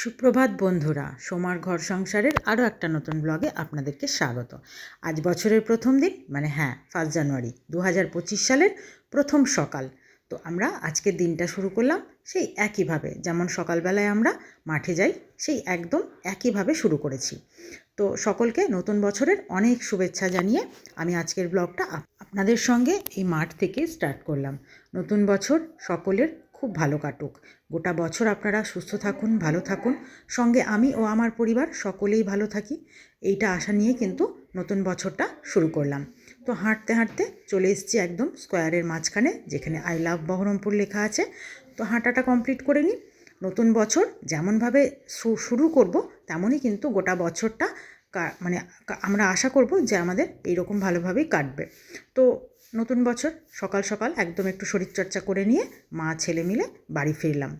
সুপ্রভাত বন্ধুরা, সোমার ঘর সংসারের আরও একটা নতুন ব্লগে আপনাদেরকে স্বাগত। আজ বছরের প্রথম দিন মানে হ্যাঁ ফার্স্ট জানুয়ারি দু হাজার পঁচিশ সালের প্রথম সকাল। তো আমরা আজকের দিনটা শুরু করলাম সেই একইভাবে, যেমন সকালবেলায় আমরা মাঠে যাই, সেই একদম একইভাবে শুরু করেছি। তো সকলকে নতুন বছরের অনেক শুভেচ্ছা জানিয়ে আমি আজকের ব্লগটা আপনাদের সঙ্গে এই মাঠ থেকে স্টার্ট করলাম। নতুন বছর সকলের খুব ভালো কাটুক। গোটা বছর আপনারা সুস্থ থাকুন, ভালো থাকুন। সঙ্গে আমি ও আমার পরিবার সকলেই ভালো থাকি। এইটা আশা নিয়ে কিন্তু নতুন বছরটা শুরু করলাম। তো হাঁটতে হাঁটতে চলে এসেছি একদম স্কোয়ারের মাঝখানে, যেখানে আই লাভ বহরমপুর লেখা আছে। তো হাঁটাটা কমপ্লিট করে নিই। নতুন বছর যেমনভাবে শুরু করব, তেমনই কিন্তু গোটা বছরটা মানে আমরা আশা করব যে আমাদের এইরকম ভালোভাবেই কাটবে। তো নতুন বছর সকাল সকাল একদম একটু শরীরচর্চা করে নিয়ে মা, ছেলে মিলে বাড়ি ফিরলাম।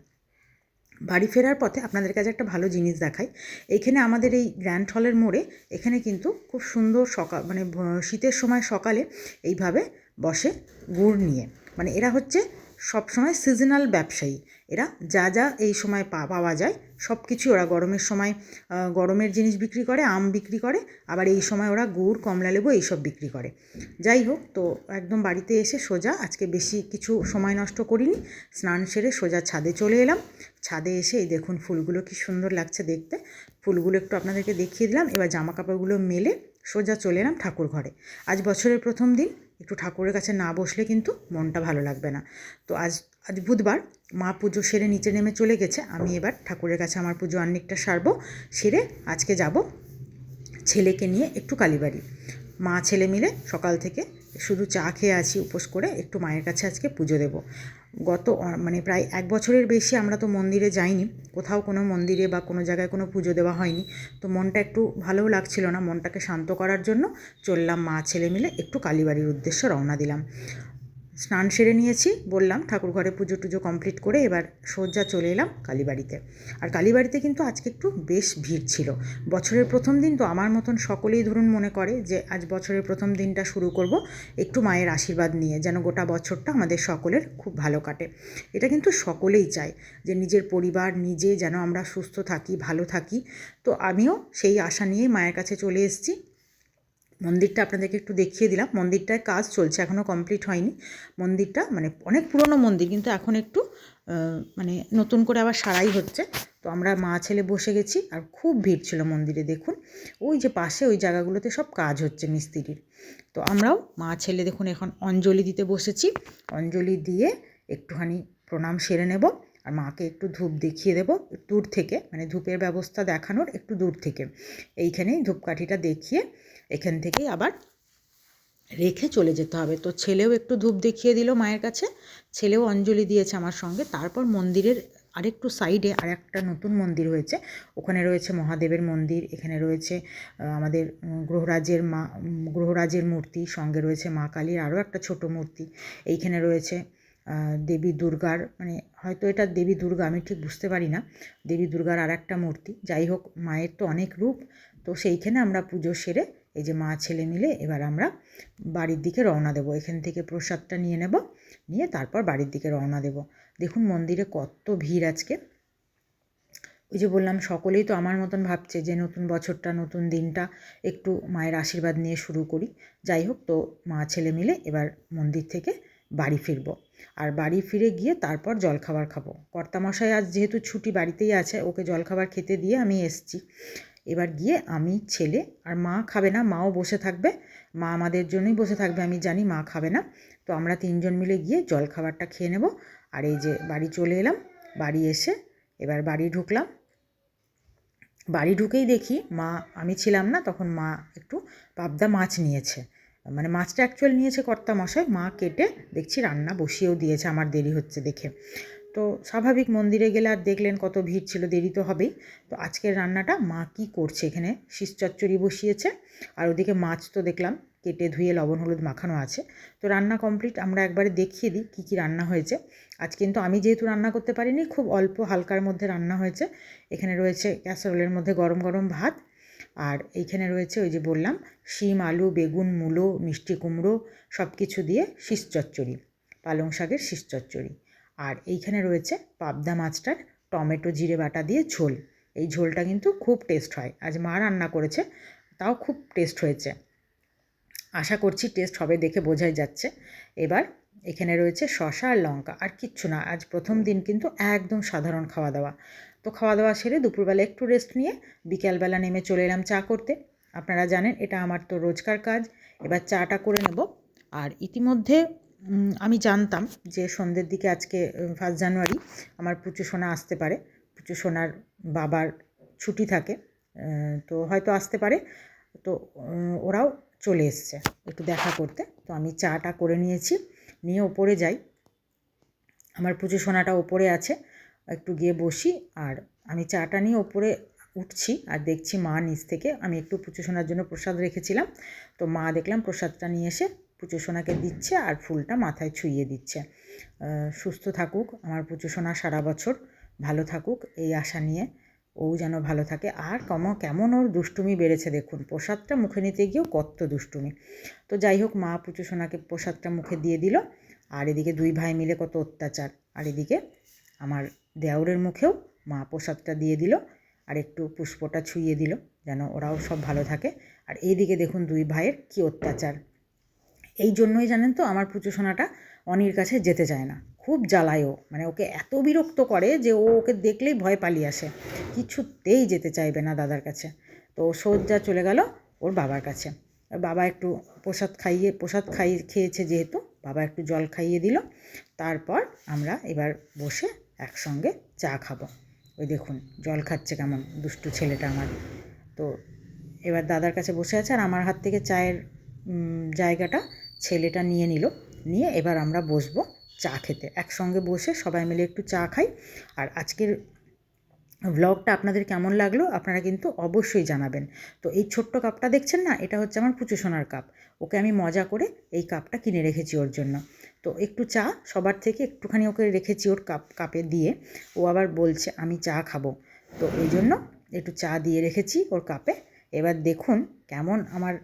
বাড়ি ফেরার পথে আপনাদের কাছে একটা ভালো জিনিস দেখাই। এখানে আমাদের এই গ্র্যান্ড হলের মোড়ে এখানে কিন্তু খুব সুন্দর সকাল মানে শীতের সময় সকালে এইভাবে বসে গুড় নিয়ে। মানে এরা হচ্ছে সবসময় সিজনাল ব্যবসায়ী। এরা যা যা এই সময় পা, পাওয়া যায় সব কিছু ওরা গরমের সময় গরমের জিনিস বিক্রি করে, আম বিক্রি করে, আবার এই সময় ওরা গুড়, কমলা লেবু এইসব বিক্রি করে। যাই হোক, তো একদম বাড়িতে এসে সোজা, আজকে বেশি কিছু সময় নষ্ট করিনি, স্নান সেরে সোজা ছাদে চলে এলাম। ছাদে এসে এই দেখুন ফুলগুলো কি সুন্দর লাগছে দেখতে। ফুলগুলো একটু আপনাদেরকে দেখিয়ে দিলাম, এবার জামা কাপড়গুলো মেলে সোজা চলে এলাম ঠাকুর ঘরে। আজ বছরের প্রথম দিন, একটু ঠাকুরের কাছে না বসলে কিন্তু মনটা ভালো লাগবে না। তো আজ আজ বুধবার মা পুজো সেরে নিচে নেমে চলে গেছে। আমি এবার ঠাকুরের কাছে আমার পুজো অনেকটা সারবো, সেরে আজকে যাব ছেলেকে নিয়ে একটু কালীবাড়ি। মা ছেলে মিলে সকাল থেকে শুধু চা খেয়ে আছি, উপোস করে একটু মায়ের কাছে আজকে পুজো দেব। গত মানে প্রায় এক বছরের বেশি আমরা তো মন্দিরে যাইনি, কোথাও কোনো মন্দিরে বা কোনো জায়গায় কোনো পুজো দেওয়া হয়নি। তো মনটা একটু ভালোও লাগছিল না, মনটাকে শান্ত করার জন্য চললাম মা ছেলে মিলে একটু কালীবাড়ির উদ্দেশ্যে রওনা দিলাম। স্নান সেরে নিয়েছি, বললাম ঠাকুর ঘরে পুজো টুজো কমপ্লিট করে এবার সোজা চলে এলাম কালীবাড়িতে। আর কালীবাড়িতে কিন্তু আজকে একটু বেশ ভিড় ছিল। বছরের প্রথম দিন তো আমার মতন সকলেই ধরুন মনে করে যে আজ বছরের প্রথম দিনটা শুরু করব একটু মায়ের আশীর্বাদ নিয়ে, যেন গোটা বছরটা আমাদের সকলের খুব ভালো কাটে। এটা কিন্তু সকলেই চায় যে নিজের পরিবার নিজে যেন আমরা সুস্থ থাকি, ভালো থাকি। তো আমিও সেই আশা নিয়েই মায়ের কাছে চলে এসেছি। মন্দিরটা আপনাদেরকে একটু দেখিয়ে দিলাম। মন্দিরটায় কাজ চলছে এখনও কমপ্লিট হয়নি। মন্দিরটা মানে অনেক পুরনো মন্দির, কিন্তু এখন একটু মানে নতুন করে আবার সারাই হচ্ছে। তো আমরা মা ছেলে বসে গেছি আর খুব ভিড় ছিল মন্দিরে, দেখুন। ওই যে পাশে ওই জায়গাগুলোতে সব কাজ হচ্ছে মিস্ত্রির। তো আমরাও মা ছেলে, দেখুন, এখন অঞ্জলি দিতে বসেছি। অঞ্জলি দিয়ে একটুখানি প্রণাম সেরে নেব আর মাকে একটু ধূপ দেখিয়ে দেবো দূর থেকে। মানে ধূপের ব্যবস্থা দেখানোর একটু দূর থেকে। এইখানেই ধূপকাঠিটা দেখিয়ে এখান থেকেই আবার রেখে চলে যেতে হবে। তো ছেলেও একটু ধূপ দেখিয়ে দিল মায়ের কাছে। ছেলেও অঞ্জলি দিয়েছে আমার সঙ্গে। তারপর মন্দিরের আরেকটু সাইডে আর একটা নতুন মন্দির হয়েছে। ওখানে রয়েছে মহাদেবের মন্দির, এখানে রয়েছে আমাদের গ্রহরাজের মা, গ্রহরাজের মূর্তি, সঙ্গে রয়েছে মা কালীর আরও একটা ছোট মূর্তি। এইখানে রয়েছে দেবী দুর্গার মানে হয়তো এটা দেবী দুর্গা, আমি ঠিক বুঝতে পারি না। দেবী দুর্গার আর একটা মূর্তি। যাই হোক, মায়ের তো অনেক রূপ। তো সেইখানে আমরা পুজো সেরে এই যে মা ছেলে মিলে এবার আমরা বাড়ির দিকে রওনা দেবো। এখান থেকে প্রসাদটা নিয়ে নেব, নিয়ে তারপর বাড়ির দিকে রওনা দেব। দেখুন মন্দিরে কত ভিড় আজকে। ওই যে বললাম, সকলেই তো আমার মতন ভাবছে যে নতুন বছরটা, নতুন দিনটা একটু মায়ের আশীর্বাদ নিয়ে শুরু করি। যাই হোক, তো মা ছেলে মিলে এবার মন্দির থেকে বাড়ি ফিরব। আর বাড়ি ফিরে গিয়ে তারপর জলখাবার খাব। কর্তামশাই আজ যেহেতু ছুটি বাড়িতেই আছে, ওকে জলখাবার খেতে দিয়ে আমি এসছি। এবার গিয়ে আমি ছেলে, আর মা খাবে না, মাও বসে থাকবে। মা আমাদের জন্যই বসে থাকবে, আমি জানি মা খাবে না। তো আমরা তিনজন মিলে গিয়ে জল খাবারটা খেয়ে নেব। আর এই যে বাড়ি চলে এলাম, বাড়ি এসে এবার বাড়ি ঢুকলাম। বাড়ি ঢুকেই দেখি মা, আমি ছিলাম না, তখন মা একটু পাবদা মাছ নিয়েছে। মানে মাছটা অ্যাকচুয়াল নিয়েছে কর্তা মশাই মা কেটে দেখছি রান্না বসিয়েও দিয়েছে, আমার দেরি হচ্ছে দেখে। তো স্বাভাবিক মন্দিরে গেলে আর দেখলেন কত ভিড় ছিল, দেরি তো হবেই। তো আজকের রান্নাটা মা কি করছে এখানে? শীষ চচ্চড়ি বসিয়েছে, আর ওদিকে মাছ তো দেখলাম, কেটে ধুয়ে লবণ, হলুদ মাখানো আছে। তো রান্না কমপ্লিট, আমরা একবারে দেখিয়ে দিই কী কী রান্না হয়েছে। আজ কিন্তু আমি যেহেতু রান্না করতে পারিনি, খুব অল্প হালকার মধ্যে রান্না হয়েছে। এখানে রয়েছে ক্যাসারোলের মধ্যে গরম গরম ভাত, আর এইখানে রয়েছে ওই যে বললাম, শিম, আলু, বেগুন, মূলো, মিষ্টি কুমড়ো সব কিছু দিয়ে শীষ চচ্চড়ি, পালং শাকের শীষ চচ্চড়ি। আর এইখানে রয়েছে পাবদা মাছটার টমেটো, জিরে বাটা দিয়ে ঝোল। এই ঝোলটা কিন্তু খুব টেস্ট হয়। আজ মা রান্না করেছে, তাও খুব টেস্ট হয়েছে। আশা করছি টেস্ট হবে দেখে বোঝাই যাচ্ছে। এবার এখানে রয়েছে শশা আর লঙ্কা, আর কিচ্ছু না। আজ প্রথম দিন কিন্তু একদম সাধারণ খাওয়া দাওয়া তো খাওয়া দাওয়া সেরে দুপুরবেলা একটু রেস্ট নিয়ে বিকেলবেলা নেমে চলে এলাম চা করতে। আপনারা জানেন এটা আমার তো রোজকার কাজ। এবার চাটা করে নেব। আর ইতিমধ্যে আমি জানতাম যে সন্ধ্যের দিকে আজকে ফার্স্ট জানুয়ারি আমার পুচু সোনা আসতে পারে। পুচু সোনার বাবার ছুটি থাকে তো হয়তো আসতে পারে। তো ওরাও চলে এসছে একটু দেখা করতে। তো আমি চাটা করে নিয়েছি, নিয়ে ওপরে যাই। আমার পুজো সোনাটা ওপরে আছে, একটু গিয়ে বসি আর আমি চাটা নিয়ে ওপরে উঠছি আর দেখছি মা নিচ থেকে। আমি একটু পুজো সোনার জন্য প্রসাদ রেখেছিলাম, তো মা দেখলাম প্রসাদটা নিয়ে এসে পুজো সোনাকে দিচ্ছে আর ফুলটা মাথায় ছুঁয়ে দিচ্ছে। সুস্থ থাকুক, আমার পুজো সোনা সারা বছর। ভালো থাকুক, এই আশা নিয়ে ও যেন ভালো থাকে। আর কম, কেমন ওর দুষ্টুমি বেড়েছে দেখুন, প্রসাদটা মুখে নিতে গিয়েও কত দুষ্টুমি। তো যাই হোক, মা পুজো সোনাকে প্রসাদটা মুখে দিয়ে দিল। আর এদিকে দুই ভাই মিলে কত অত্যাচার। আর এদিকে আমার দেওরের মুখেও মা প্রসাদটা দিয়ে দিল আর একটু পুষ্পটা ছুঁয়ে দিল, যেন ওরাও সব ভালো থাকে। আর এইদিকে দেখুন দুই ভাইয়ের কী অত্যাচার। এই জন্যই জানেন তো আমার পুজো সোনাটা অনির কাছে যেতে চায় না। খুব জ্বালায় ও। মানে ওকে এত বিরক্ত করে যে ও ওকে দেখলেই ভয় পালিয়ে আসে। কিছুতেই যেতে চাইবে না দাদার কাছে। তো সোজা চলে গেল ওর বাবার কাছে। বাবা একটু প্রসাদ খাইয়ে প্রসাদ খাইয়ে খেয়েছে যেহেতু, বাবা একটু জল খাইয়ে দিল। তারপর আমরা এবার বসে একসঙ্গে চা খাব। ওই দেখুন, জল খাচ্ছে কেমন দুষ্টু ছেলেটা আমার। তো এবার দাদার কাছে বসে আছে আর আমার হাত থেকে চায়ের জায়গাটা ছেলেটা নিয়ে নিল। নিয়ে এবার আমরা বসবো চা খেতে। একসঙ্গে বসে সবাই মিলে একটু চা খাই। আর আজকের ব্লগটা আপনাদের কেমন লাগল আপনারা কিন্তু অবশ্যই জানাবেন। তো এই ছোট্ট কাপটা দেখছেন না? এটা হচ্ছে আমার পুচু সোনার কাপ। ওকে আমি মজা করে এই কাপটা কিনে রেখেছি ওর জন্য। তো একটু চা সবার থেকে একটুখানি ওকে রেখেছি ওর কাপ, কাপে দিয়ে। ও আবার বলছে, আমি চা খাব। তো ওই জন্য একটু চা দিয়ে রেখেছি ওর কাপে। এবার দেখুন কেমন আমার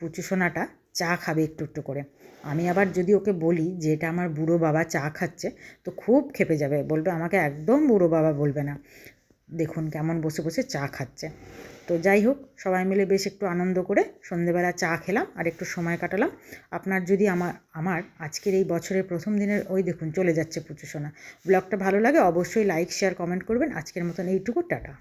পুচু সোনাটা চা খাবে একটু একটু করে। আমি আবার যদি ওকে বলি যে এটা আমার বুড়ো বাবা চা খাচ্ছে, তো খুব খেপে যাবে। বলবে, আমাকে একদম বুড়ো বাবা বলবে না। দেখুন কেমন বসে বসে চা খাচ্ছে। তো যাই হোক, সবাই মিলে বেশ একটু আনন্দ করে সন্ধেবেলা চা খেলাম আর একটু সময় কাটালাম। আপনার যদি আমার আমার আজকের এই বছরের প্রথম দিনের, ওই দেখুন চলে যাচ্ছে পুচু সোনা ব্লগটা ভালো লাগে অবশ্যই লাইক, শেয়ার, কমেন্ট করবেন। আজকের মতন এইটুকু, টাটা।